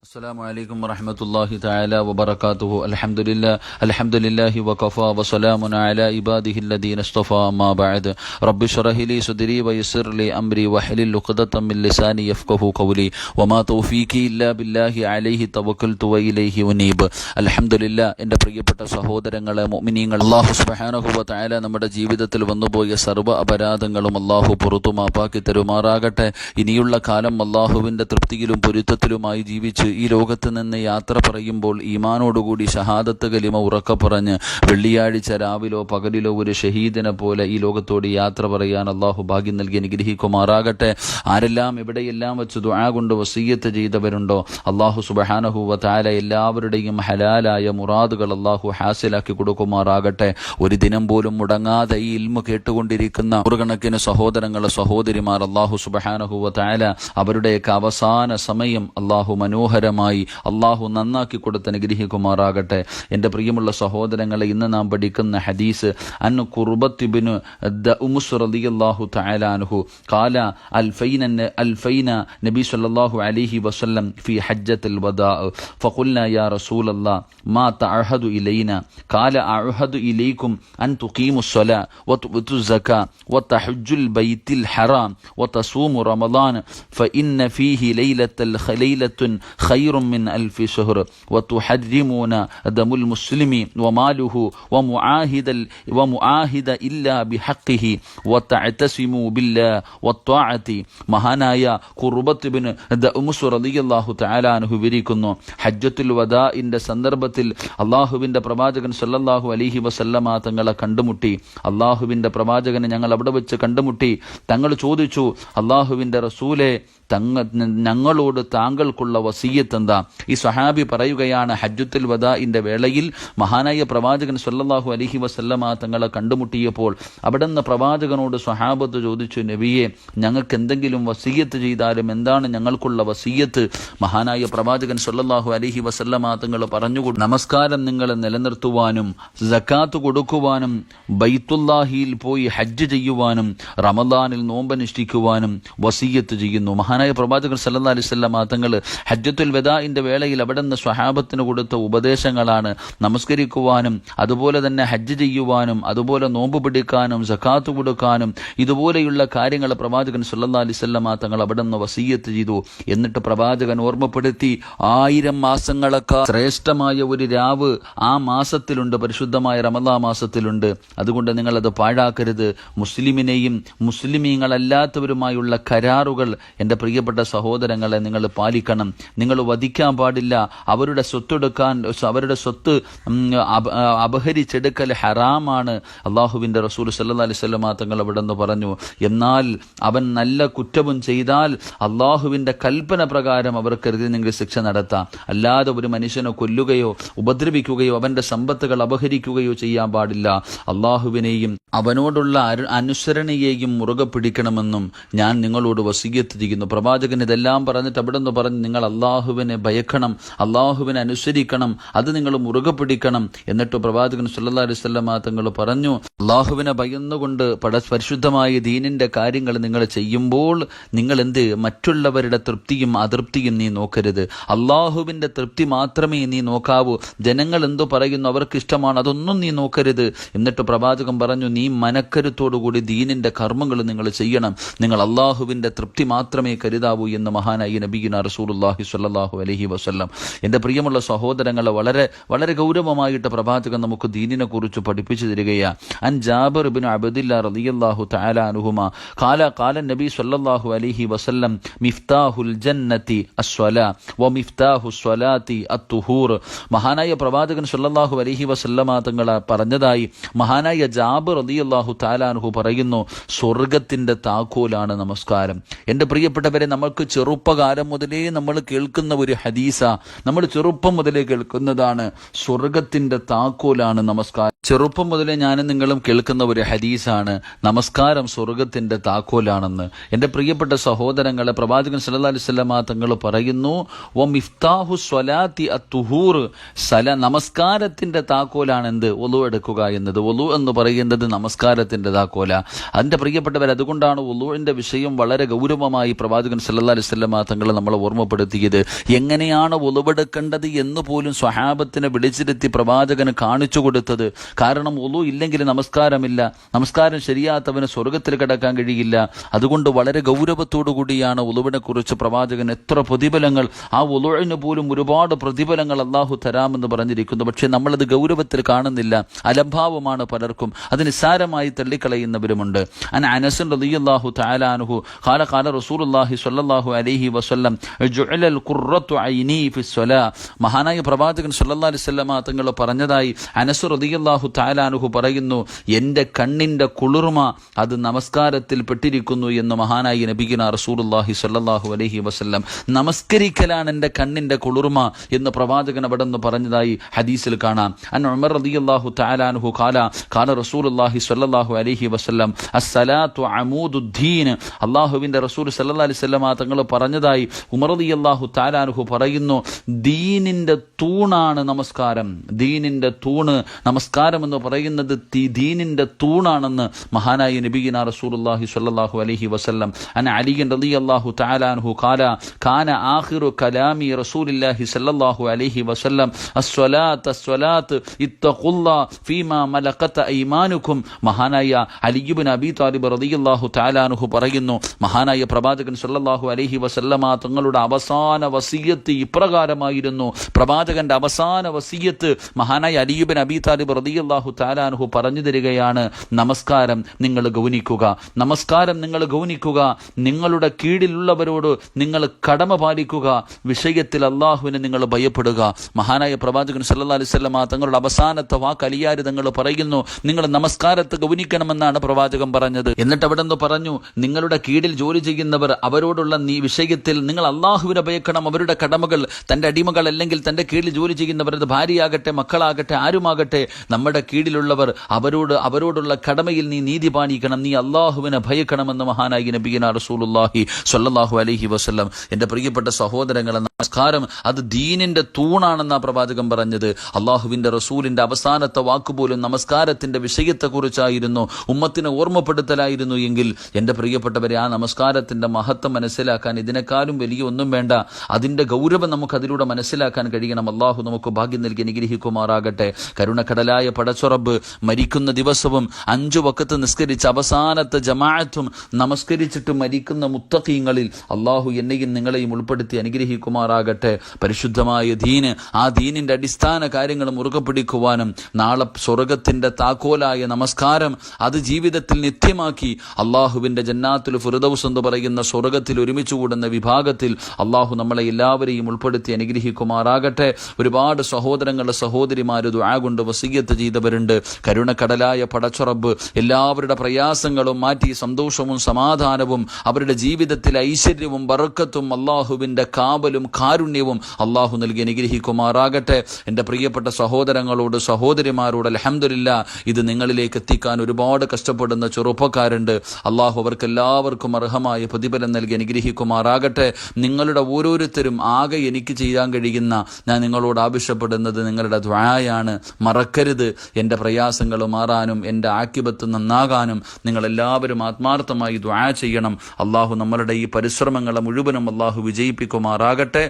السلام عليكم ورحمة الله تعالى وبركاته الحمد لله الحمد لله وكفى وسلام على عباده الذين اصطفى ما بعد رب اشرح لي صدري ويسر لي أمري واحلل عقدة من لساني يفقه قولي وما توفيقي إلا بالله عليه توكلت وإليه أنيب الحمد لله എൻ്റെ പ്രിയപ്പെട്ട സഹോദരങ്ങളെ മുഅ്മിനീങ്ങൾ അല്ലാഹു സുബ്ഹാനഹു വ തആല നമ്മുടെ ജീവിതത്തിൽ വന്നുപോയ സർവ്വ അപരാധങ്ങളും അല്ലാഹു പുറത്തു മാപ്പാക്കി തരുമാറാകട്ടെ ഇനിയുള്ള കാലം അല്ലാഹുവിന്റെ തൃപ്തിയിലും പൊരുത്തത്തിലുമായി ജീവിച്ച് ഈ ലോകത്ത് നിന്ന് യാത്ര പറയുമ്പോൾ ഈമാനോടുകൂടി ഷഹാദത്ത് കലിമ ഉറക്ക പറഞ്ഞ് വെള്ളിയാഴ്ച രാവിലോ പകലിലോ ഒരു ഷഹീദിനെ പോലെ ഈ ലോകത്തോട് യാത്ര പറയാൻ അള്ളാഹു ഭാഗ്യം നൽകി അനുഗ്രഹിക്കുമാറാകട്ടെ. ആരെല്ലാം എവിടെയെല്ലാം വെച്ച് ദുആ കൊണ്ട് വസീയത്ത് ചെയ്തവരുണ്ടോ അള്ളാഹു സുബഹാനഹു വാല എല്ലാവരുടെയും ഹലാലായ മുറാദുകൾ അള്ളാഹു ഹാസിലാക്കി കൊടുക്കുമാറാകട്ടെ. ഒരു ദിനം പോലും മുടങ്ങാതെ ഈ ഇൽമ കേട്ടുകൊണ്ടിരിക്കുന്ന നൂറുകണക്കിന് സഹോദരങ്ങളെ സഹോദരിമാർ അള്ളാഹു സുബഹാനഹു വാല അവരുടെയൊക്കെ അവസാന സമയം അള്ളാഹു മനോഹരമായി അള്ളാഹു നന്നാക്കി കൊടുത്ത് അനുഗ്രഹിക്കുമാറാകട്ടെ. എന്റെ പ്രിയമുള്ള സഹോദരങ്ങളെ ഇന്ന് നാം പഠിക്കുന്ന ഹദീസ് അൻ കുർബത്തിബിനു റളിയല്ലാഹു തആല അൽ ഫൈന അൽ ഫൈന നബി സല്ലല്ലാഹു അലൈഹി വസല്ലം ഫി ഹജ്ജത്തിൽ വദാ. ഫഖുൽനാ യാ റസൂലല്ലാ മാ തഅഹദു ഇലൈന. ഖാല അഅഹദു ഇലൈക്കും അൻ തുഖീമുസ് സലാ വതഹജ്ജുൽ ബൈത്തിൽ ഹറാം വതസൂമു റമളാൻ ഫഇന്ന ഫീഹി ലൈലത്തൽ ലൈലത്തുൻ ഖൈറുമിൻ അൽഫി ഷഹർ വത്തുഹരിമൂന ദമുൽ മുസ്ലിമി വമാലുഹു വമുആഹിദൽ വമുആഹിദ ഇല്ലാ ബിഹഖിഹി വതഅതസിമു ബില്ലാ വത്വാഅതി. മഹാനായ ഖുർബത്ത് ബിൻ ദഉമുസ് റളിയല്ലാഹു തആല അൻഹു വിവരിക്കുന്നു ഹജ്ജത്തുൽ വദാഇന്റെ സന്ദർഭത്തിൽ അള്ളാഹുവിന്റെ പ്രവാചകൻ സല്ലല്ലാഹു അലൈഹി വസല്ലമ തങ്ങളെ കണ്ടുമുട്ടി. അള്ളാഹുവിന്റെ പ്രവാചകനെ ഞങ്ങൾ അവിടെ വെച്ച് കണ്ടുമുട്ടി. തങ്ങൾ ചോദിച്ചു അള്ളാഹുവിന്റെ റസൂലെ തങ്ങ ഞങ്ങളോട് താങ്കൾക്കുള്ള വസീയത്ത് എന്താ? ഈ സഹാബി പറയുകയാണ് ഹജ്ജത്തുൽ വദാഇന്റെ വേളയിൽ മഹാനായ പ്രവാചകൻ സല്ലാഹു അലഹി വസല്ലമ തങ്ങളെ കണ്ടുമുട്ടിയപ്പോൾ അവിടെ നിന്ന് പ്രവാചകനോട് സ്വഹാബത്ത് ചോദിച്ചു നബിയെ ഞങ്ങൾക്ക് എന്തെങ്കിലും വസീയത്ത് ചെയ്താലും എന്താണ് ഞങ്ങൾക്കുള്ള വസീയത്ത്? മഹാനായ പ്രവാചകൻ സല്ലാഹു അലഹി വസല്ലമ തങ്ങൾ പറഞ്ഞു നമസ്കാരം നിങ്ങളെ നിലനിർത്തുവാനും ജക്കാത്ത് കൊടുക്കുവാനും ബൈത്തുല്ലാഹിയിൽ പോയി ഹജ്ജ് ചെയ്യുവാനും റമദാനിൽ നോമ്പനുഷ്ഠിക്കുവാനും വസീയത്ത് ചെയ്യുന്നു. മഹാനായ പ്രവാചകൻ സല്ലല്ലാഹു അലൈഹി വസല്ലമ തങ്ങൾ ഹജ്ജത്തുൽ വെദാഇന്റെ വേളയിൽ അവിടെ നിന്ന് സ്വഹാബത്തിന് കൊടുത്ത ഉപദേശങ്ങളാണ് നമസ്കരിക്കുവാനും അതുപോലെ തന്നെ ഹജ്ജ് ചെയ്യുവാനും അതുപോലെ നോമ്പ് പിടിക്കാനും സക്കാത്ത് കൊടുക്കാനും ഇതുപോലെയുള്ള കാര്യങ്ങൾ പ്രവാചകൻ സല്ലല്ലാഹു അലൈഹി വസല്ലമ അവിടെ നിന്ന് വസീയത്ത് ചെയ്തു. എന്നിട്ട് പ്രവാചകൻ ഓർമ്മപ്പെടുത്തി ആയിരം മാസങ്ങളൊക്കെ ശ്രേഷ്ഠമായ ഒരു രാവ് ആ മാസത്തിലുണ്ട് പരിശുദ്ധമായ റമദാ മാസത്തിലുണ്ട്. അതുകൊണ്ട് നിങ്ങൾ അത് പാഴാക്കരുത്. മുസ്ലിമിനെയും മുസ്ലിമീങ്ങളല്ലാത്തവരുമായുള്ള കരാറുകൾ എന്റെ പ്രിയപ്പെട്ട സഹോദരങ്ങളെ നിങ്ങൾ പാലിക്കണം. നിങ്ങൾ വധിക്കാൻ പാടില്ല. അവരുടെ സ്വത്തെടുക്കാൻ അവരുടെ സ്വത്ത് അപഹരിച്ചെടുക്കൽ ഹറാമാണ്. അള്ളാഹുവിന്റെ റസൂൽ സല്ലാ അലൈഹി വസല്ലമ തങ്ങൾ അവിടെ നിന്ന് പറഞ്ഞു എന്നാൽ അവൻ നല്ല കുറ്റവും ചെയ്താൽ അള്ളാഹുവിന്റെ കൽപ്പന പ്രകാരം അവർക്കെതിരെ നിങ്ങൾ ശിക്ഷ നടത്താം. അല്ലാതെ ഒരു മനുഷ്യനെ കൊല്ലുകയോ ഉപദ്രവിക്കുകയോ അവന്റെ സമ്പത്തുകൾ അപഹരിക്കുകയോ ചെയ്യാൻ പാടില്ല. അള്ളാഹുവിനെയും അവനോടുള്ള അനുസരണയെയും മുറുകെ പിടിക്കണമെന്നും ഞാൻ നിങ്ങളോട് വസീകത്തിരിക്കുന്നു പ്രവാചകൻ ഇതെല്ലാം പറഞ്ഞിട്ട് അവിടെ നിന്ന് പറഞ്ഞ് നിങ്ങൾ അള്ളാഹുവിനെ ഭയക്കണം അള്ളാഹുവിനെ അനുസരിക്കണം അത് നിങ്ങൾ മുറുകെ പിടിക്കണം എന്നിട്ട് പ്രവാചകൻ സുല്ലാ അലൈഹി വസല്ലമ തങ്ങൾ പറഞ്ഞു അള്ളാഹുവിനെ ഭയന്നുകൊണ്ട് പട പരിശുദ്ധമായ ദീനിന്റെ കാര്യങ്ങൾ നിങ്ങൾ ചെയ്യുമ്പോൾ നിങ്ങൾ എന്ത്? മറ്റുള്ളവരുടെ തൃപ്തിയും അതൃപ്തിയും നീ നോക്കരുത്. അള്ളാഹുവിന്റെ തൃപ്തി മാത്രമേ നീ നോക്കാവൂ. ജനങ്ങൾ എന്തോ പറയുന്നു അവർക്ക് ഇഷ്ടമാണ് അതൊന്നും നീ നോക്കരുത്. എന്നിട്ട് പ്രവാചകം പറഞ്ഞു നീ മനക്കരുത്തോടുകൂടി ദീനിന്റെ കർമ്മങ്ങൾ നിങ്ങൾ ചെയ്യണം. നിങ്ങൾ അള്ളാഹുവിന്റെ തൃപ്തി മാത്രമേ കരുതാവൂ എന്ന് മഹാനായി നബീന റസൂലുള്ളാഹി സ്വല്ലല്ലാഹു അലഹി വസ്ല്ലാം. എന്റെ പ്രിയമുള്ള സഹോദരങ്ങളെ വളരെ വളരെ ഗൗരവമായിട്ട് പ്രവാചകൻ നമുക്ക് ദീനിനെ കുറിച്ച് പഠിപ്പിച്ചു തരികയാണ് അൻ ജാബിർ ബിൻ അബദില്ലാ റളിയല്ലാഹു തആല അൻഹുമ. ഖാല ഖാല നബി സ്വല്ലല്ലാഹു അലൈഹി വസല്ലം മിഫ്താഹുൽ ജന്നത്തി അസ്വല വ മിഫ്താഹു സ്വലാത്തി അത്തുഹൂർ. മഹാനായ പ്രവാചകൻ സ്വല്ലല്ലാഹു അലൈഹി വസല്ലമ തങ്ങൾ പറഞ്ഞതായി മഹാനായ ജാബിർ റളിയല്ലാഹു തആല അൻഹു പറയുന്നു സ്വർഗത്തിന്റെ താക്കോലാണ് നമസ്കാരം. എന്റെ പ്രിയപ്പെട്ടവരെ നമ്മൾക്ക് ചെറുപ്പകാലം മുതലേ നമ്മൾ കേൾക്കുന്ന ഒരു ഹദീസ. നമ്മൾ ചെറുപ്പം മുതലേ കേൾക്കുന്നതാണ് സ്വർഗത്തിന്റെ താക്കോലാണ് നമസ്കാരം. ചെറുപ്പം മുതലേ ഞാനും നിങ്ങളും കേൾക്കുന്ന ഒരു ഹദീസാണ് നമസ്കാരം സ്വർഗത്തിന്റെ താക്കോലാണെന്ന്. എന്റെ പ്രിയപ്പെട്ട സഹോദരങ്ങളെ പ്രവാചകൻ സല്ലല്ലാഹു അലൈഹി വസല്ലമ തങ്ങൾ പറയുന്നു വ മിഫ്താഹു സ്വലാത്തി അത്തുഹൂർ. സല നമസ്കാരത്തിന്റെ താക്കോലാണ് എന്ത് ഒലു എടുക്കുക എന്നത്. ഒലു എന്ന് പറയുന്നത് നമസ്കാരത്തിന്റെ താക്കോല. അതിന്റെ പ്രിയപ്പെട്ടവർ അതുകൊണ്ടാണ് ഒലുവിന്റെ വിഷയം വളരെ ഗൗരവമായി പ്രവാചകൻ സല്ലാ അലൈഹി വസല്ലമ തങ്ങൾ നമ്മളെ ഓർമ്മപ്പെടുത്തിയത്. എങ്ങനെയാണ് ഒലുവെടുക്കേണ്ടത് എന്ന് പോലും സ്വഹാബത്തിനെ വിളിച്ചിരുത്തി പ്രവാചകന് കാണിച്ചു കൊടുത്തത്. കാരണം ഒലു ഇല്ലെങ്കിൽ നമസ്കാരമില്ല. നമസ്കാരം ശരിയാത്തവന് സ്വർഗത്തിൽ കിടക്കാൻ കഴിയില്ല. അതുകൊണ്ട് വളരെ ഗൗരവത്തോടു കൂടിയാണ് ഒലുവിനെ കുറിച്ച് പ്രവാചകൻ എത്ര പ്രതിഫലങ്ങൾ ആ ഒലുവിന് പോലും ഒരുപാട് പ്രതിഫലങ്ങൾ അള്ളാഹു തരാമെന്ന് പറഞ്ഞിരിക്കുന്നു. പക്ഷേ നമ്മളത് ഗൗരവത്തിൽ കാണുന്നില്ല. അലംഭാവമാണ് പലർക്കും. അത് നിസ്സാരമായി തള്ളിക്കളയുന്നവരുമുണ്ട്. അൻ അനസൻ ഖാല ഖാല സ്വല്ലല്ലാഹു അലൈഹി വസല്ലം ജുഅലൽ മഹാനായ പ്രവാചകൻ സല്ലല്ലാഹു അലൈഹി വസല്ലമ തങ്ങൾ പറഞ്ഞതായി അനസ് റളിയല്ലാഹു താലാനുഹു പറയുന്നു എന്റെ കണ്ണിന്റെ കുളിർമ അത് നമസ്കാരത്തിൽ പെട്ടിരിക്കുന്നു എന്ന് മഹാനായി നബിഗിന റസൂലുള്ളാഹി സല്ലാഹു അലഹി വസല്ലം. നമസ്കരിക്കലാണ് എന്റെ കണ്ണിന്റെ കുളിർമ എന്ന് പ്രവാചകൻ അവിടെ നിന്ന് പറഞ്ഞതായി ഹദീസിൽ കാണാം. അൻ ഉമർ റളിയല്ലാഹു താലാനുഹു ഖാല ഖാല റസൂലുള്ളാഹി സ്വല്ലല്ലാഹു അലൈഹി വസല്ലം അസ്സലാത്തു അമൂദുദ്ദീൻ അള്ളാഹുവിന്റെ റസൂൽ സല്ലാ അലൈഹി വസല്ലം തങ്ങൾ പറഞ്ഞതായി ഉമർ റളിയല്ലാഹു താലാനുഹു പറയുന്നു ദീനിന്റെ തൂണാണ് നമസ്കാരം ദീനിന്റെ തൂണ് നമസ്കാരം എന്ന് പറയുന്നത് തീ ദീനിന്റെ തൂണാണെന്ന് മഹാനായ നബിഗിന റസൂലുള്ളാഹി സ്വല്ലല്ലാഹു അലൈഹി വസല്ലം. അന അലിയൻ റളിയല്ലാഹു തആലാൻഹു ഖാല കാന ആഖിറു കലാമി റസൂലില്ലാഹി സ്വല്ലല്ലാഹു അലൈഹി വസല്ലം. അസ്വലാത്ത് അസ്വലാത്ത് ഇത്തഖുല്ലാ ഫീമാ മലഖത ഐമാനുക്കും. മഹാനായ അലിയുബിൻ അബി താലിബ് റളിയല്ലാഹു തആലാൻഹു പറയുന്നു മഹാനായ പ്രവാചകൻ സ്വല്ലല്ലാഹു അലൈഹി വസല്ലമ തങ്ങളുടെ അവസാന വസിയത്ത് ഇപ്രകാരമായിരുന്നു. പ്രവാചകന്റെ അവസാന വസിയത്ത് മഹാനായ അലിയുബിൻ അബി താലിബ് റളിയല്ലാഹു താലാനുഹു പറഞ്ഞു തരികയാണ്. നമസ്കാരം നിങ്ങൾ ഗൗനിക്കുക. നമസ്കാരം നിങ്ങൾ ഗൗനിക്കുക. നിങ്ങളുടെ കീഴിലുള്ളവരോട് നിങ്ങൾ കടമ പാലിക്കുക. വിഷയത്തിൽ അള്ളാഹുവിനെ നിങ്ങൾ ഭയപ്പെടുക. മഹാനായ പ്രവാചകൻ സല്ലാ അലൈഹി വസല്ലമ തങ്ങളുടെ അവസാനത്തെ വാക്ക് അലിയാരി തങ്ങൾ പറയുന്നു. നിങ്ങൾ നമസ്കാരത്തെ ഗൗനിക്കണമെന്നാണ് പ്രവാചകൻ പറഞ്ഞത്. എന്നിട്ട് അവിടെ നിന്ന് പറഞ്ഞു നിങ്ങളുടെ കീഴിൽ ജോലി ചെയ്യുന്നവർ അവരോടുള്ള നീ വിഷയത്തിൽ നിങ്ങൾ അള്ളാഹുവിനെ ഭയക്കണം. അവരുടെ കടമകൾ തന്റെ അടിമകൾ അല്ലെങ്കിൽ തന്റെ കീഴിൽ ജോലി ചെയ്യുന്നവർ അത് ഭാര്യയാകട്ടെ മക്കളാകട്ടെ ആരുമാകട്ടെ നമ്മുടെ കീഴിലുള്ളവർ അവരോട് അവരോടുള്ള കടമയിൽ നീ നീതി പാലിക്കണം നീ അള്ളാഹുവിനെ ഭയക്കണമെന്ന് മഹാനായി നബിഗിന റസൂലുള്ളാഹി സ്വല്ലല്ലാഹു അലൈഹി വസല്ലം. എന്റെ പ്രിയപ്പെട്ട സഹോദരങ്ങളെ നമസ്കാരം. അത് ദീനിന്റെ തൂണാണെന്ന പ്രവാചകൻ പറഞ്ഞത്. അള്ളാഹുവിന്റെ റസൂലിന്റെ അവസാനത്തെ വാക്കുപോലും നമസ്കാരത്തിന്റെ വിഷയത്തെക്കുറിച്ചായിരുന്നു ഉമ്മത്തിനെ ഓർമ്മപ്പെടുത്തലായിരുന്നു എങ്കിൽ എന്റെ പ്രിയപ്പെട്ടവരെ ആ നമസ്കാരത്തിന്റെ മഹത്വം മനസ്സിലാക്കാൻ ഇതിനേക്കാളും വലിയ ഒന്നും വേണ്ട. അതിന്റെ ഗൗരവം നമുക്ക് അതിലൂടെ മനസ്സിലാക്കാൻ കഴിയണം. അള്ളാഹു നമുക്ക് ഭാഗ്യം നൽകി അനുഗ്രഹിക്കുമാറാകട്ടെ. കരുണക്കടലായ പടച്ചുറബ് മരിക്കുന്ന ദിവസവും അഞ്ചു വക്കത്ത് നിസ്കരിച്ച് അവസാനത്തെ ജമാഅത്തും നമസ്കരിച്ചിട്ട് മരിക്കുന്ന മുത്തഖീങ്ങളിൽ അള്ളാഹു എന്നെയും നിങ്ങളെയും ഉൾപ്പെടുത്തി അനുഗ്രഹിക്കുമാറാകട്ടെ പരിശുദ്ധമായ ദീന് ആ ദീനിന്റെ അടിസ്ഥാന കാര്യങ്ങൾ മുറുകെ പിടിക്കുവാനും നാളെ സ്വർഗത്തിന്റെ താക്കോലായ നമസ്കാരം അത് ജീവിതത്തിൽ നിത്യമാക്കി അള്ളാഹുവിന്റെ ജന്നാത്തിൽ ഫിറുദൌസ് എന്ന് പറയുന്ന സ്വർഗത്തിൽ ഒരുമിച്ച് കൂടുന്ന വിഭാഗത്തിൽ അള്ളാഹു നമ്മളെ എല്ലാവരെയും ഉൾപ്പെടുത്തി അനുഗ്രഹിക്കുമാറാകട്ടെ. ഒരുപാട് സഹോദരങ്ങളുടെ സഹോദരിമാർ ദുആ കൊണ്ട് വസീയത്ത് ചെയ്തവരുണ്ട്. കരുണക്കടലായ പടച്ചുറബ് എല്ലാവരുടെ പ്രയാസങ്ങളും മാറ്റി സന്തോഷവും സമാധാനവും അവരുടെ ജീവിതത്തിൽ ഐശ്വര്യവും ബറുക്കത്തും അള്ളാഹുവിന്റെ കാവലും കാരുണ്യവും അള്ളാഹു നൽകി അനുഗ്രഹിക്കുമാറാകട്ടെ. എന്റെ പ്രിയപ്പെട്ട സഹോദരങ്ങളോട് സഹോദരിമാരോട് അലഹമില്ല ഇത് നിങ്ങളിലേക്ക് എത്തിക്കാൻ ഒരുപാട് കഷ്ടപ്പെടുന്ന ചെറുപ്പക്കാരുണ്ട്. അള്ളാഹു അവർക്ക് എല്ലാവർക്കും അർഹമായ പ്രതിഫലം നൽകി അനുഗ്രഹിക്കുമാറാകട്ടെ. നിങ്ങളുടെ ഓരോരുത്തരും ആകെ എനിക്ക് ചെയ്യാൻ കഴിയുന്ന ഞാൻ നിങ്ങളോട് ആവശ്യപ്പെടുന്നത് നിങ്ങളുടെ ദ്വായാണ്. മറക്കരുത്. എന്റെ പ്രയാസങ്ങൾ മാറാനും എന്റെ ആക്യപത്ത് നന്നാകാനും നിങ്ങളെല്ലാവരും ആത്മാർത്ഥമായി ദ്വാ ചെയ്യണം. അള്ളാഹു നമ്മളുടെ ഈ പരിശ്രമങ്ങളെ മുഴുവനും അള്ളാഹു വിജയിപ്പിക്കുമാറാകട്ടെ.